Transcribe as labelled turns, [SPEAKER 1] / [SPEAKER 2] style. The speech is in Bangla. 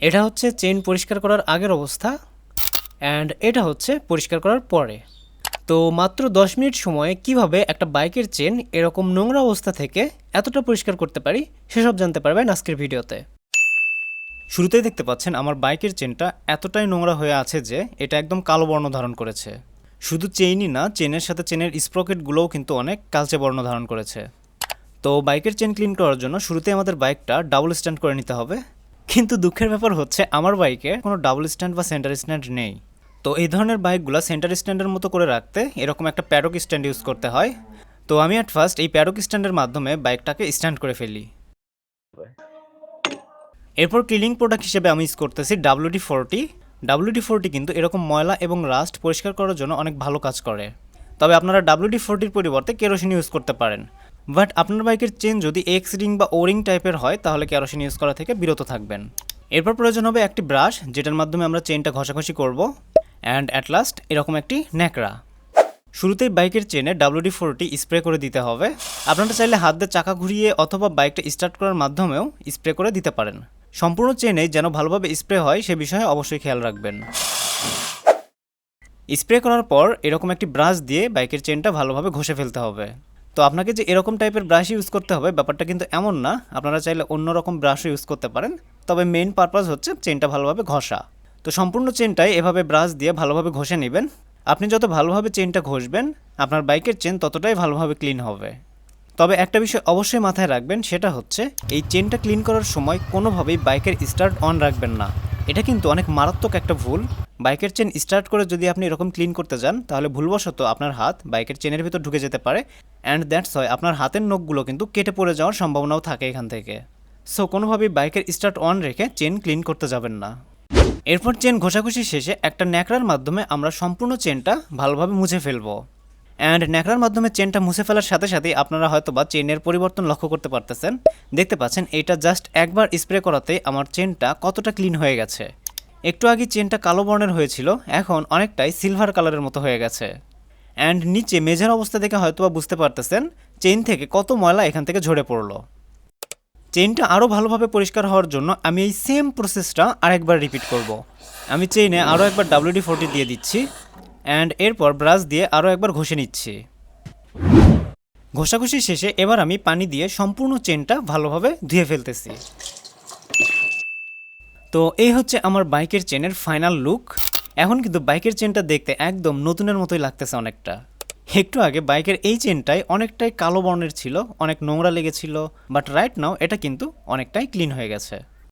[SPEAKER 1] এটা হচ্ছে চেন পরিষ্কার করার আগের অবস্থা অ্যান্ড এটা হচ্ছে পরিষ্কার করার পরে। তো মাত্র দশ মিনিট সময়ে কীভাবে একটা বাইকের চেন এরকম নোংরা অবস্থা থেকে এতটা পরিষ্কার করতে পারি, সেসব জানতে পারবেন আজকের ভিডিওতে। শুরুতেই দেখতে পাচ্ছেন আমার বাইকের চেনটা এতটাই নোংরা হয়ে আছে যে এটা একদম কালো বর্ণ ধারণ করেছে। শুধু চেইনই না চেনের সাথে চেনের স্প্রকেটগুলোও কিন্তু অনেক কালচে বর্ণ ধারণ করেছে। তো বাইকের চেন ক্লিন করার জন্য শুরুতে আমাদের বাইকটা ডাবল স্ট্যান্ড করে নিতে হবে। কিন্তু দুঃখের ব্যাপার হচ্ছে আমার বাইকে কোনো ডাবল স্ট্যান্ড বা সেন্টার স্ট্যান্ড নেই। তো এই ধরনের বাইকগুলো সেন্টার স্ট্যান্ডের মতো করে রাখতে এরকম একটা প্যাডক স্ট্যান্ড ইউজ করতে হয়। তো আমি অ্যাট ফার্স্ট এই প্যাডক স্ট্যান্ডের মাধ্যমে বাইকটাকে স্ট্যান্ড করে ফেলি। এরপর ক্লিনিং প্রোডাক্ট হিসেবে আমি ইউজ করতেছি ডাব্লিউডি ফোরটি ডাব্লিউডি ফোরটি কিন্তু এরকম ময়লা এবং রাস্ট পরিষ্কার করার জন্য অনেক ভালো কাজ করে। তবে আপনারা ডাব্লিউডি ফোরটির পরিবর্তে কেরোসিন ইউজ করতে পারেন। বাট আপনার বাইকের চেন যদি এক্স রিং বা ও রিং টাইপের হয়, তাহলে কেরোসিন ইউজ করা থেকে বিরত থাকবেন। এরপর প্রয়োজন হবে একটি ব্রাশ যেটার মাধ্যমে আমরা চেনটা ঘষাঘষি করব অ্যান্ড অ্যাট লাস্ট এরকম একটি ন্যাকড়া। শুরুতেই বাইকের চেনে ডাব্লিউডি ফোরটি স্প্রে করে দিতে হবে। আপনারা চাইলে হাত দিয়ে চাকা ঘুরিয়ে অথবা বাইকটা স্টার্ট করার মাধ্যমেও স্প্রে করে দিতে পারেন। সম্পূর্ণ চেনে যেন ভালোভাবে স্প্রে হয়, সে বিষয়ে অবশ্যই খেয়াল রাখবেন। স্প্রে করার পর এরকম একটি ব্রাশ দিয়ে বাইকের চেনটা ভালোভাবে ঘষে ফেলতে হবে। তো আপনাকে যে এরকম টাইপের ব্রাশ ইউজ করতে হবে, ব্যাপারটা কিন্তু এমন না। আপনারা চাইলে অন্য রকম ব্রাশও ইউজ করতে পারেন। তবে মেইন পারপাস হচ্ছে চেনটা ভালোভাবে ঘষা। তো সম্পূর্ণ চেনটাই এভাবে ব্রাশ দিয়ে ভালোভাবে ঘষে নেবেন। আপনি যত ভালোভাবে চেনটা ঘষবেন, আপনার বাইকের চেন ততটাই ভালোভাবে ক্লিন হবে। তবে একটা বিষয় অবশ্যই মাথায় রাখবেন, সেটা হচ্ছে এই চেনটা ক্লিন করার সময় কোনোভাবেই বাইকের স্টার্ট অন রাখবেন না। এটা কিন্তু অনেক মারাত্মক একটা ভুল। বাইকের চেন স্টার্ট করে যদি আপনি এরকম ক্লিন করতে যান, তাহলে ভুলবশত আপনার হাত বাইকের চেনের ভিতর ঢুকে যেতে পারে অ্যান্ড দ্যাটস হয় আপনার হাতের নখগুলো কিন্তু কেটে পড়ে যাওয়ার সম্ভাবনাও থাকে এখান থেকে। সো কোনোভাবেই বাইকের স্টার্ট অন রেখে চেন ক্লিন করতে যাবেন না। এরপর চেন ঘষাঘষি শেষে একটা ন্যাকড়ার মাধ্যমে আমরা সম্পূর্ণ চেনটা ভালোভাবে মুছে ফেলব। অ্যান্ড ন্যাকড়ার মাধ্যমে চেনটা মুছে ফেলার সাথে সাথেই আপনারা হয়তো বা চেনের পরিবর্তন লক্ষ্য করতে পারতেছেন। দেখতে পাচ্ছেন, এটা জাস্ট একবার স্প্রে করাতে আমার চেনটা কতটা ক্লিন হয়ে গেছে। একটু আগে চেনটা কালো বর্ণের হয়েছিল, এখন অনেকটাই সিলভার কালারের মতো হয়ে গেছে। অ্যান্ড নিচে মেঝের অবস্থা দেখে হয়তোবা বুঝতে পারতেছেন চেন থেকে কত ময়লা এখান থেকে ঝরে পড়ল। চেইনটা আরও ভালোভাবে পরিষ্কার হওয়ার জন্য আমি এই সেম প্রসেসটা আরেকবার রিপিট করব। আমি চেইনে আরও একবার ডাব্লিউডি ফোরটি দিয়ে দিচ্ছি। অ্যান্ড এরপর ব্রাশ দিয়ে আরও একবার ঘষে নিচ্ছি। ঘষাঘষি শেষে এবার আমি পানি দিয়ে সম্পূর্ণ চেনটা ভালোভাবে ধুয়ে ফেলতেছি। তো এই হচ্ছে আমার বাইকের চেনের ফাইনাল লুক এখন কিন্তু বাইকের চেনটা দেখতে একদম নতুনের মতোই লাগতেছে অনেকটা। একটু আগে বাইকের এই চেনটাই অনেকটাই কালো বর্ণের ছিল, অনেক নোংরা লেগেছিল বাট রাইট নাও এটা কিন্তু অনেকটাই ক্লিন হয়ে গেছে।